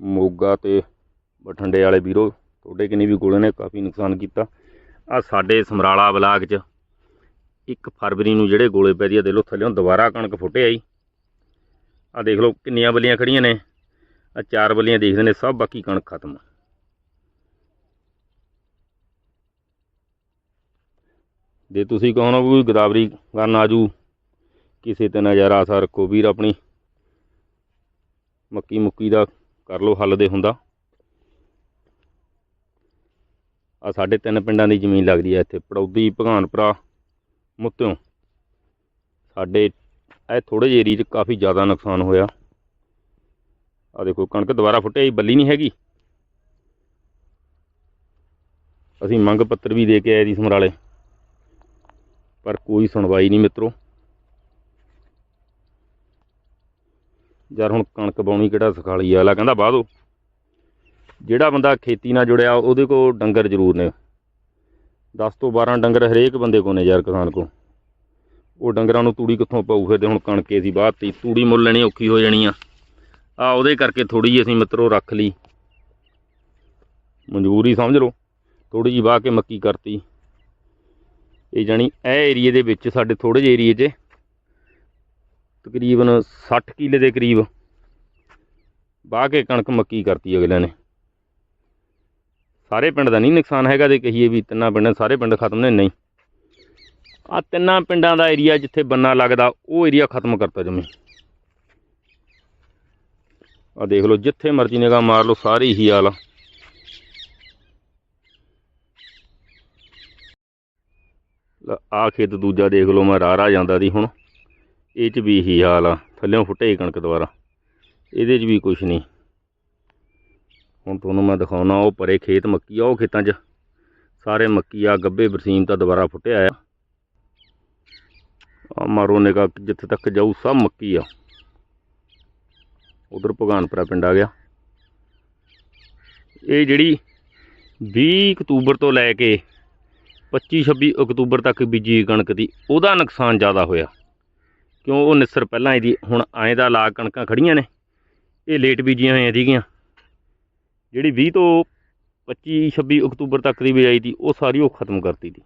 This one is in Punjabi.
ਮੋਗਾ ਤੇ ਬਠਿੰਡੇ ਵਾਲੇ ਵੀਰੋ, ਤੁਹਾਡੇ ਕਿੰਨੀ ਵੀ ਗੋਲੇ ਨੇ, ਕਾਫੀ ਨੁਕਸਾਨ ਕੀਤਾ। ਆ ਸਾਡੇ ਸਮਰਾਲਾ ਬਲਾਕ 'ਚ 1 ਫਰਵਰੀ ਨੂੰ ਜਿਹੜੇ ਗੋਲੇ ਪੈ ਦੀ ਆ, ਦੇਖ ਲਓ ਥੱਲੇੋਂ ਦੁਬਾਰਾ ਕਣਕ ਫੁੱਟਿਆ ਜੀ ਆ ਦੇਖ ਲਓ ਕਿੰਨੀਆਂ ਬੱਲੀਆਂ ਖੜੀਆਂ ਨੇ। ਆ ਚਾਰ ਬੱਲੀਆਂ ਦੇਖਦੇ ਨੇ, ਸਭ ਬਾਕੀ ਕਣਕ ਖਤਮ। ਜੇ ਤੁਸੀਂ ਕਹੋ ਨਾ ਕੋਈ ਗਦਾਵਰੀ ਕਰਨ ਆਜੂ, ਕਿਸੇ ਤੇ ਨਜ਼ਾਰਾ ਆਸਾ ਰੱਖੋ ਵੀਰ ਆਪਣੀ। ਮੱਕੀ ਮੁੱਕੀ ਦਾ ਕਰ ਲਓ ਹੱਲ ਦੇ ਹੁੰਦਾ। ਆ ਸਾਡੇ ਤਿੰਨ ਪਿੰਡਾਂ ਦੀ ਜ਼ਮੀਨ ਲੱਗਦੀ ਹੈ ਇੱਥੇ। ਪੜੌਦੀ, ਭਗਾਨਪੁਰਾ, ਮੁੱਤਿਓ। ਸਾਡੇ ਇਹ ਥੋੜੇ ਜਿਹੇ ਏਰੀਏ 'ਚ ਕਾਫੀ ਜ਼ਿਆਦਾ ਨੁਕਸਾਨ ਹੋਇਆ। ਆ ਦੇਖੋ, ਕਣਕ ਦੁਬਾਰਾ ਫੁੱਟਿਆ ਜੀ ਬੱਲੀ ਨਹੀਂ ਹੈਗੀ। ਅਸੀਂ ਮੰਗ ਪੱਤਰ ਵੀ ਦੇ ਕੇ ਆਏ ਦੀ ਸਮਰਾਲੇ। ਪਰ ਕੋਈ ਸੁਣਵਾਈ ਨਹੀਂ ਮਿੱਤਰੋ। ਯਾਰ ਹੁਣ ਕਣਕ ਬਾਉਣੀ ਕਿਹੜਾ ਸਖਾਲੀ ਆ? ਅਗਲਾ ਕਹਿੰਦਾ ਬਾਦੋ ਜਿਹੜਾ ਬੰਦਾ ਖੇਤੀ ਨਾਲ ਜੁੜਿਆ, ਉਹਦੇ ਕੋਲ ਡੰਗਰ ਜ਼ਰੂਰ ਨੇ। 10 ਤੋਂ 12 ਡੰਗਰ ਹਰੇਕ ਬੰਦੇ ਕੋਲ ਨੇ ਯਾਰ ਕਿਸਾਨ ਕੋਲ। ਉਹ ਡੰਗਰਾਂ ਨੂੰ ਤੂੜੀ ਕਿੱਥੋਂ ਪਾਊ? ਫਿਰ ਤੇ ਹੁਣ ਕਣਕੇ ਸੀ ਬਾਤੀ ਤੂੜੀ ਮੁੱਲ ਲੈਣੀ ਔਖੀ ਹੋ ਜਾਣੀ ਆ। ਆ ਉਹਦੇ ਕਰਕੇ ਥੋੜੀ ਜਿਹੀ ਅਸੀਂ ਮਿੱਤਰੋ ਰੱਖ ਲਈ। ਮਜ਼ਬੂਰੀ ਸਮਝ ਲਓ। ਥੋੜੀ ਜਿਹੀ ਵਾਹ ਕੇ ਮੱਕੀ ਕਰਤੀ। ਇਹ ਜਾਣੀ ਇਹ ਏਰੀਏ ਦੇ ਵਿੱਚ, ਸਾਡੇ ਥੋੜੇ ਜਿਹੇ ਏਰੀਏ 'ਚ ਤਕਰੀਬਨ 60 ਕਿੱਲੇ ਦੇ ਕਰੀਬ ਵਾਹ ਕੇ ਕਣਕ ਮੱਕੀ ਕਰਤੀ ਅਗਲਿਆਂ ਨੇ। ਸਾਰੇ ਪਿੰਡ ਦਾ ਨਹੀਂ ਨੁਕਸਾਨ ਹੈਗਾ ਤੇ ਕਹੀਏ ਵੀ ਤਿੰਨਾਂ ਪਿੰਡਾਂ ਸਾਰੇ ਪਿੰਡ ਖਤਮ ਨੇ, ਨਹੀਂ। ਆ ਤਿੰਨਾਂ ਪਿੰਡਾਂ ਦਾ ਏਰੀਆ ਜਿੱਥੇ ਬੰਨਾ ਲੱਗਦਾ, ਉਹ ਏਰੀਆ ਖਤਮ ਕਰਤਾ ਜਮੇ। ਆ ਦੇਖ ਲਓ, ਜਿੱਥੇ ਮਰਜ਼ੀ ਨਿਗਾਹ ਮਾਰ ਲਓ, ਸਾਰੇ ਹੀ ਹਾਲ ਆ। ਖੇਤ ਦੂਜਾ ਦੇਖ ਲਓ, ਮੈਂ ਰਾਹ ਰਾਹ ਜਾਂਦਾ ਦੀ ਹੁਣ। ਇਹ 'ਚ ਵੀ ਇਹੀ ਹਾਲ ਆ, ਥੱਲਿਓਂ ਫੁੱਟੇ ਹੀ ਕਣਕ ਦੁਬਾਰਾ। ਇਹਦੇ 'ਚ ਵੀ ਕੁਝ ਨਹੀਂ। ਹੁਣ ਤੁਹਾਨੂੰ ਮੈਂ ਦਿਖਾਉਣਾ, ਉਹ ਪਰੇ ਖੇਤ ਮੱਕੀ ਆ, ਉਹ ਖੇਤਾਂ 'ਚ। ਸਾਰੇ ਮੱਕੀ ਆ, ਗੱਬੇ ਬਰਸੀਨ ਤਾਂ ਦੁਬਾਰਾ ਫੁੱਟਿਆ ਆ। ਆ ਮਾਰੋ ਨਿਗਾ ਜਿੱਥੇ ਤੱਕ ਜਾਊ, ਸਭ ਮੱਕੀ ਆ। ਉਧਰ ਭਗਾਨਪੁਰਾ ਪਿੰਡ ਆ ਗਿਆ। ਇਹ ਜਿਹੜੀ 20 ਅਕਤੂਬਰ ਤੋਂ ਲੈ ਕੇ 25 26 ਅਕਤੂਬਰ ਤੱਕ ਬੀਜੀ ਕਣਕ ਦੀ, ਉਹਦਾ ਨੁਕਸਾਨ ਜ਼ਿਆਦਾ ਹੋਇਆ। ਕਿਉਂ ਉਹ ਨਿਸਰ ਪਹਿਲਾਂ ਇਹਦੀ, ਹੁਣ ਐਂ ਦਾ ਲਾ ਕਣਕਾਂ ਖੜੀਆਂ ਨੇ, ਇਹ ਲੇਟ ਬੀਜੀਆਂ ਹੋਈਆਂ ਸੀਗੀਆਂ। ਜਿਹੜੀ 20 ਤੋਂ 25 26 ਅਕਤੂਬਰ ਤੱਕ ਦੀ ਬਿਜਾਈ ਦੀ, ਉਹ ਸਾਰੀ ਉਹ ਖਤਮ ਕਰਤੀ ਤੀ